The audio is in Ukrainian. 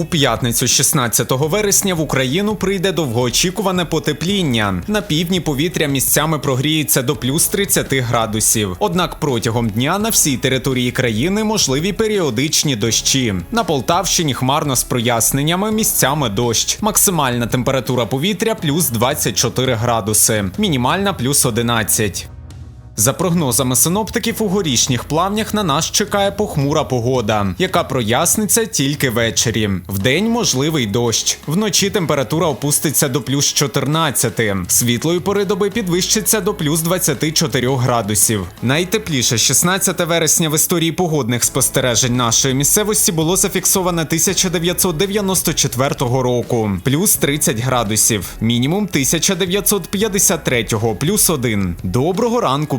У п'ятницю, 16 вересня, в Україну прийде довгоочікуване потепління. На півдні повітря місцями прогріється до плюс 30 градусів. Однак протягом дня на всій території країни можливі періодичні дощі. На Полтавщині хмарно з проясненнями місцями дощ. Максимальна температура повітря плюс 24 градуси, мінімальна плюс 11. За прогнозами синоптиків, у горішніх плавнях на нас чекає похмура погода, яка проясниться тільки ввечері. Вдень можливий дощ. Вночі температура опуститься до плюс 14. Світлої пори доби підвищиться до плюс 24 градусів. Найтепліше 16 вересня в історії погодних спостережень нашої місцевості було зафіксоване 1994 року, плюс 30 градусів, мінімум 1953, плюс 1. Доброго ранку